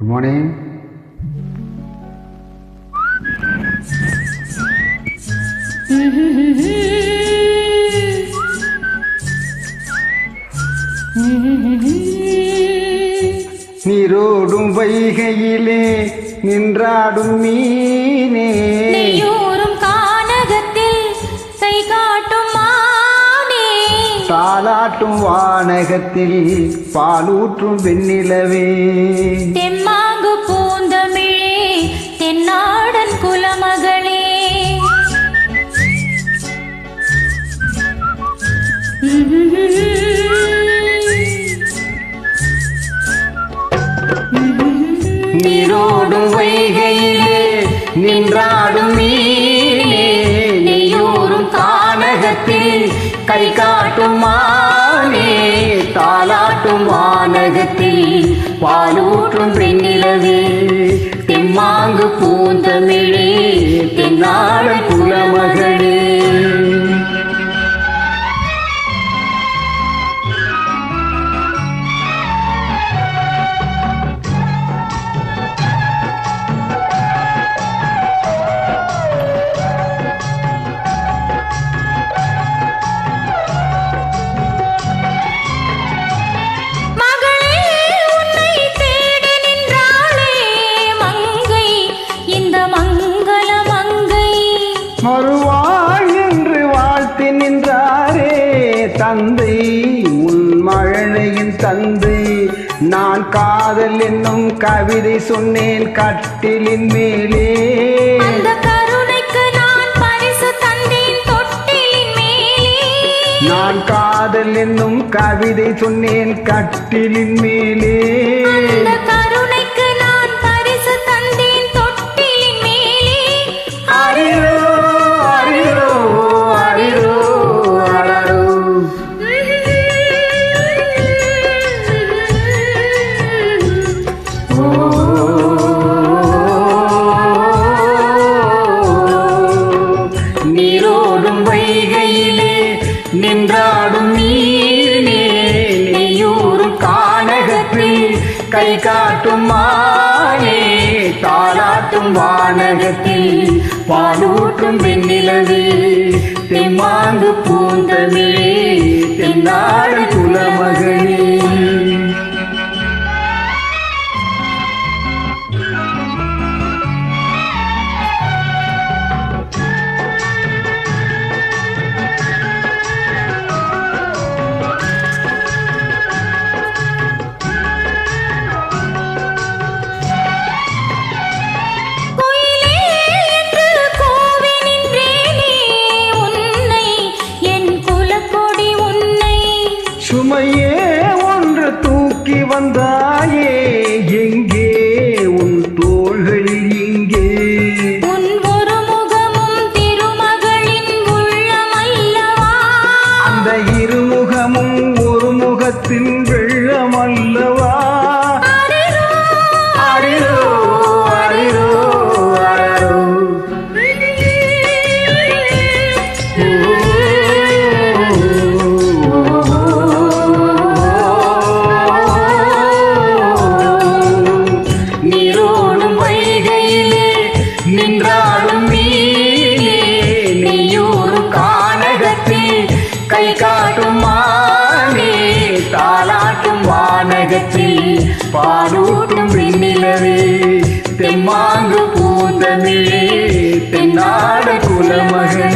Good morning நீரோடும் வைகையிலே நின்றாடும் மீனே. தாலாட்டும் வானகத்தில் பாலூற்றும் வெண்ணிலவே தெம்மாங்கு பூந்தமிழே தென்னாடன் குலமகளே நீரோடும் வைகையிலே நின்றாடும் மீனே நெய்யூரும் கானகத்தில் கை காட்டும் மானே பாலூற்றும் பெண்ணிலவே தெம்மாங்கு பூந்தமிழே தென்னாடு குலமகளே மறுவாழ் என்று வாழ்த்தி நின்றாரே. தந்தை உன் மழலையின் தந்தை. நான் காதல் என்னும் கவிதை சொன்னேன் கட்டிலின் மேலே. நான் காதல் என்னும் கவிதை சொன்னேன் கட்டிலின் மேலே. காட்டும் மானே தாளாட்டும் வானகத்தில் பாலூட்டும் வெண்ணிலவே தெம்மாங்கு பூந்தமிழே தென்னாடு குலமகளே வந்தாயே எங்கே? உன் தோள்களில் இங்கே. உன் ஒரு முகமும் திருமகளின் உள்ளமல்லவா அந்த இருமுகமும் ஒரு முகத்தின் வைகையிலே நின்றாடும் மீனே நீயூறு கானகத்தில் கை காட்டும் மானே தாளாட்டும் வானகத்தில் பாலூட்டும் விண்ணிலவே தெம்மாங்கு பூந்தமிழே தென்னாட குலமகளே.